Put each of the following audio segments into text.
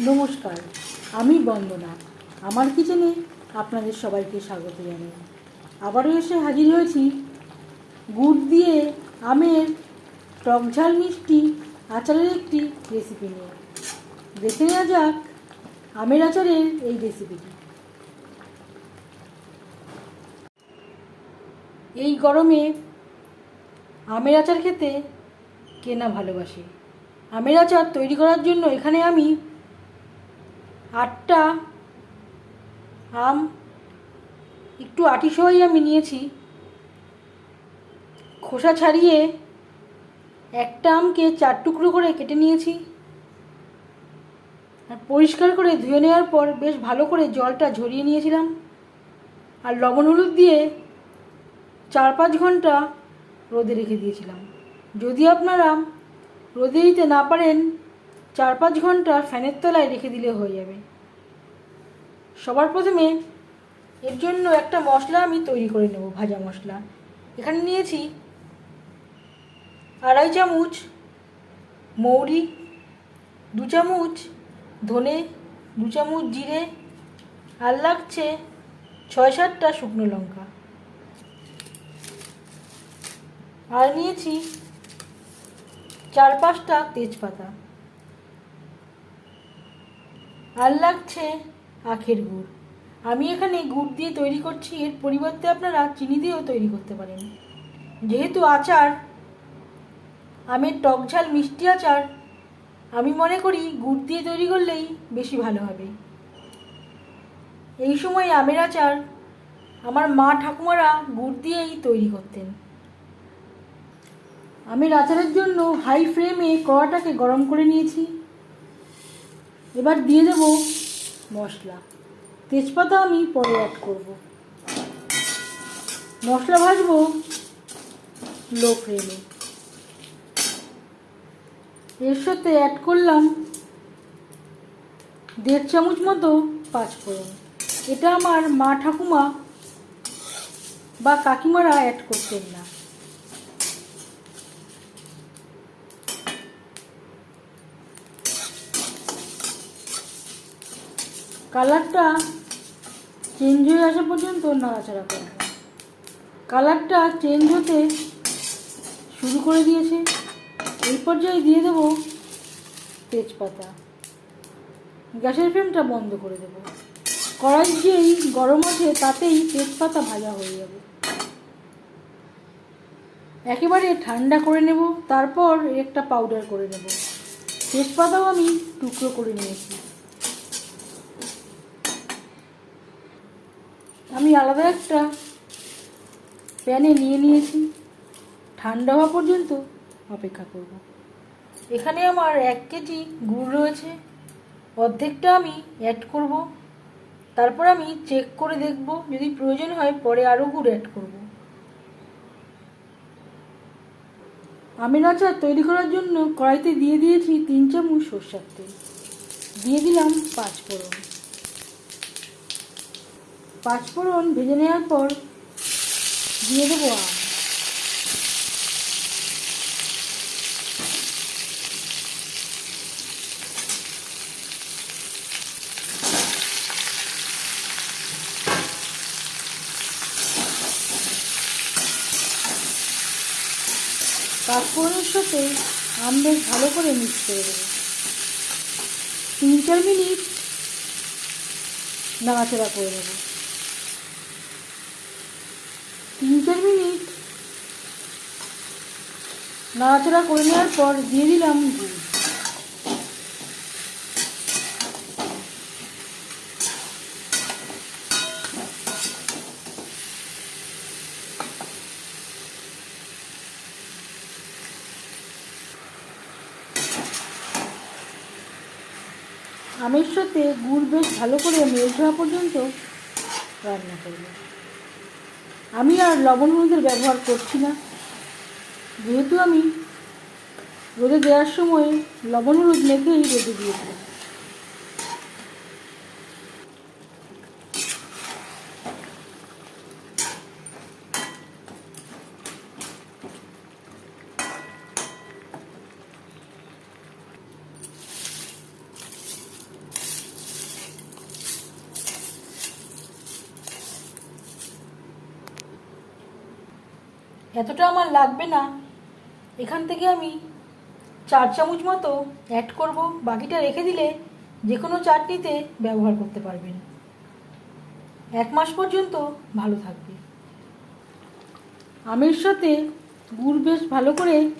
নমস্কার, আমি বন্দনা। আমার কিচেনে আপনাদের সবাইকে স্বাগত জানাই। আবারও এসে হাজির হয়েছি। গুড় দিয়ে আমের টক ঝাল মিষ্টি আচারের একটি রেসিপি নিয়ে। দেখে নেওয়া যাক আমের আচারের এই রেসিপিটি এই গরমে আমের আচার খেতে কে না ভালোবাসে? আমের আচার তৈরি করার জন্য এখানে আমি আটটা, আম, একটু আটি সহই আমি নিয়েছি। খোসা ছাড়িয়ে একটা আমকে চার টুকরো করে কেটে নিয়েছি। আর পরিষ্কার করে ধুয়ে নেওয়ার পর বেশ ভালো করে জলটা ঝরিয়ে নিয়েছিলাম। আর লবণ হলুদ দিয়ে চার পাঁচ ঘণ্টা রোদে রেখে দিয়েছিলাম। যদি আপনারা রোদে দিতে না পারেন চার পাঁচ ঘণ্টা ফ্যানের তলায় রেখে দিলে হয়ে যাবে। সবার প্রথমে এর জন্য একটা মশলা আমি তৈরি করে নেব, ভাজা মশলা। এখানে নিয়েছি আড়াই চামচ মৌরি, দু চামচ ধনে, দু চামচ জিরে আর লাগছে ছয় সাতটা শুকনো লঙ্কা। আর নিয়েছি চার পাঁচটা তেজপাতা। আর লাগছে আখের গুড়। আমি এখানে গুড় দিয়ে তৈরি করছি, এর পরিবর্তে আপনারা চিনি দিয়েও তৈরি করতে পারেন। যেহেতু আচার, আমের টক ঝাল মিষ্টি আচার, আমি মনে করি গুড় দিয়ে তৈরি করলেই বেশি ভালো হবে। এই সময় আমের আচার আমার মা ঠাকুমারা গুড় দিয়েই তৈরি করতেন। আমি আচারের জন্য হাই ফ্লেমে কড়াটাকে গরম করে নিয়েছি। এবার দিয়ে দেব মশলা। তেজপাতা আমি পরে অ্যাড করব। মশলা ভাজবো লো ফ্লেমে এর সাথে অ্যাড করলাম দেড় চামচ মতো পাঁচফোড়ন। এটা আমার মা ঠাকুমা বা কাকিমারা অ্যাড করতেন না। কালারটা চেঞ্জ হয়ে আসা পর্যন্ত নাড়াচাড়া করব কালারটা চেঞ্জ হতে শুরু করে দিয়েছে। এই পর্যায়ে দিয়ে দেব তেজপাতা। গ্যাসের ফ্লেমটা বন্ধ করে দেব। কড়াই যেই গরম আছে তাতেই তেজপাতা ভাজা হয়ে যাবে। একেবারে ঠান্ডা করে নেব, তারপর একটা পাউডার করে নেব। তেজপাতাও আমি টুকরো করে নিয়েছি। আমি আলাদা একটা। প্যানে নিয়ে নিয়েছি। ঠান্ডা হওয়া পর্যন্ত অপেক্ষা করব। এখানে আমার এক কেজি গুড় রয়েছে। অর্ধেকটা আমি অ্যাড করব। তারপর আমি চেক করে দেখব। যদি প্রয়োজন হয় পরে আরও গুড় অ্যাড করব। আমের আচার তৈরি করার জন্য কড়াইতে দিয়ে দিয়েছি তিন চামচ সর্ষার তেল। দিয়ে দিলাম পাঁচ ফোড়ন। পাঁচফোড়ন ভেজে নেওয়ার পর দিয়ে দেবো পাঁচফোড়নের সাথে আম বেশ ভালো করে মিক্স করে দেবো। তিন চার মিনিট নাড়াচাড়া করে দেবো তিন চার মিনিট নাড়াচাড়া করে নেওয়ার পর দিয়ে দিলাম আমের সাথে গুড় বেশ ভালো করে মেল্ট হওয়া পর্যন্ত রান্না করব। আমি আর লবণ হলুদের ব্যবহার করছি না। যেহেতু আমি রোদে দেওয়ার সময় লবণ রোদ মেখেই রোদে দিয়েছি। এতটা আমার লাগবে না এখান থেকে আমি চার চামচ মতো অ্যাড করব। বাকিটা রেখে দিলে যে কোনো চাটনিতে ব্যবহার করতে পারবেন। এক মাস পর্যন্ত ভালো থাকবে। আমের সাথে গুড় বেশ ভালো করে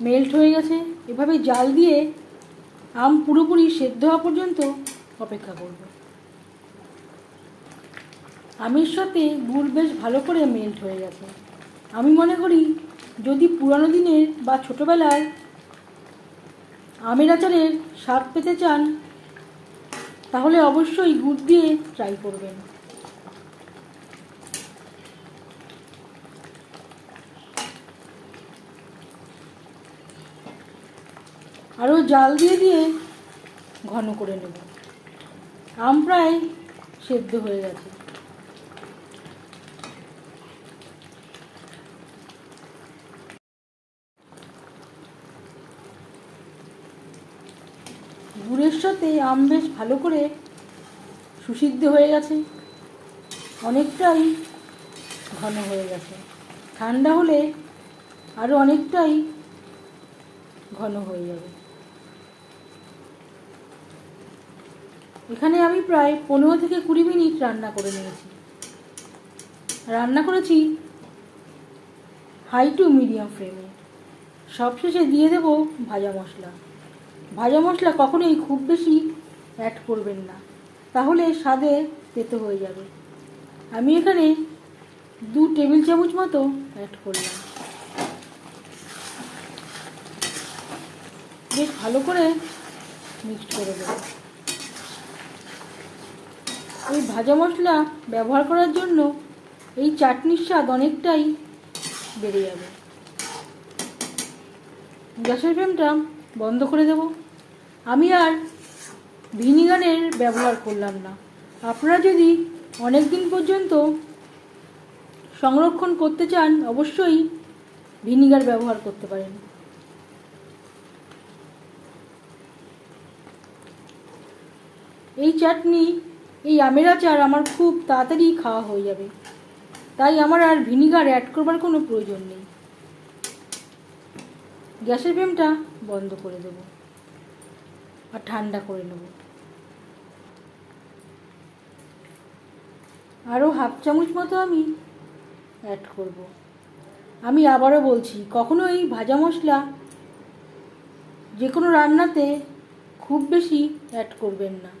মেল্ট হয়ে গেছে। এভাবে জাল দিয়ে আম পুরোপুরি সেদ্ধ হওয়া পর্যন্ত অপেক্ষা করব। আমের সাথে গুড় বেশ ভালো করে মেল্ট হয়ে গেছে। আমি মনে করি যদি পুরানো দিনের বা ছোটোবেলায় আমের আচারের স্বাদ পেতে চান, তাহলে অবশ্যই গুড় দিয়ে ট্রাই করবেন। আরও জাল দিয়ে দিয়ে ঘন করে নেব। আম প্রায় সেদ্ধ হয়ে গেছে। গুড়ের সাথে আম বেশ ভালো করে সুসিদ্ধ হয়ে গেছে। অনেকটাই ঘন হয়ে গেছে। ঠান্ডা হলে আরও অনেকটাই ঘন হয়ে যাবে। এখানে আমি প্রায় পনেরো থেকে কুড়ি মিনিট রান্না করে নিয়েছি। রান্না করেছি হাই টু মিডিয়াম ফ্লেমে। সবশেষে দিয়ে দেব ভাজা মশলা। ভাজা মশলা কখনোই খুব বেশি অ্যাড করবেন না। তাহলে স্বাদে তেতো হয়ে যাবে। আমি এখানে দু টেবিল চামচ মতো অ্যাড করলাম। বেশ ভালো করে মিক্সড করে দেবো এই ভাজা মশলা ব্যবহার করার জন্য এই চাটনির স্বাদ অনেকটাই বেড়ে যাবে। গ্যাসের ফ্লেমটা বন্ধ করে দেব। আমি আর ভিনিগারের ব্যবহার করলাম না। আপনারা যদি অনেক দিন পর্যন্ত সংরক্ষণ করতে চান, অবশ্যই ভিনিগার ব্যবহার করতে পারেন। এই চাটনি, এই আমের আচার আমার খুব তাড়াতাড়ি খাওয়া হয়ে যাবে। তাই আমার আর ভিনিগার অ্যাড করবার কোনো প্রয়োজন নেই। গ্যাসের ফ্লেমটা বন্ধ করে দেব আর ঠান্ডা করে নেব। আরও হাফ চামচ মতো আমি অ্যাড করব। আমি আবারও বলছি কখনোই ভাজা মশলা যে কোনো রান্নাতে খুব বেশি অ্যাড করবেন না।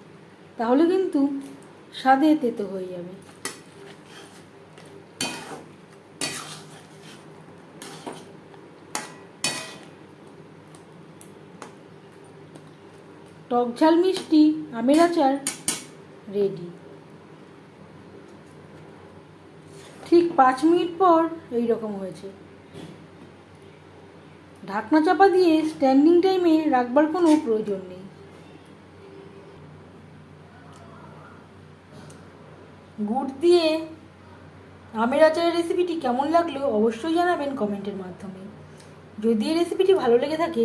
তাহলে কিন্তু স্বাদে তেতো হয়ে যাবে। টক ঝাল মিষ্টি, আমের আচার রেডি ঠিক পাঁচ মিনিট পর এই রকম হয়েছে। ঢাকনা চাপা দিয়ে স্ট্যান্ডিং টাইমে রাখবার কোনো প্রয়োজন নেই। গুড় দিয়ে আমের আচারের রেসিপিটি কেমন লাগল অবশ্যই জানাবেন কমেন্টের মাধ্যমে। যদি এই রেসিপিটি ভালো লেগে থাকে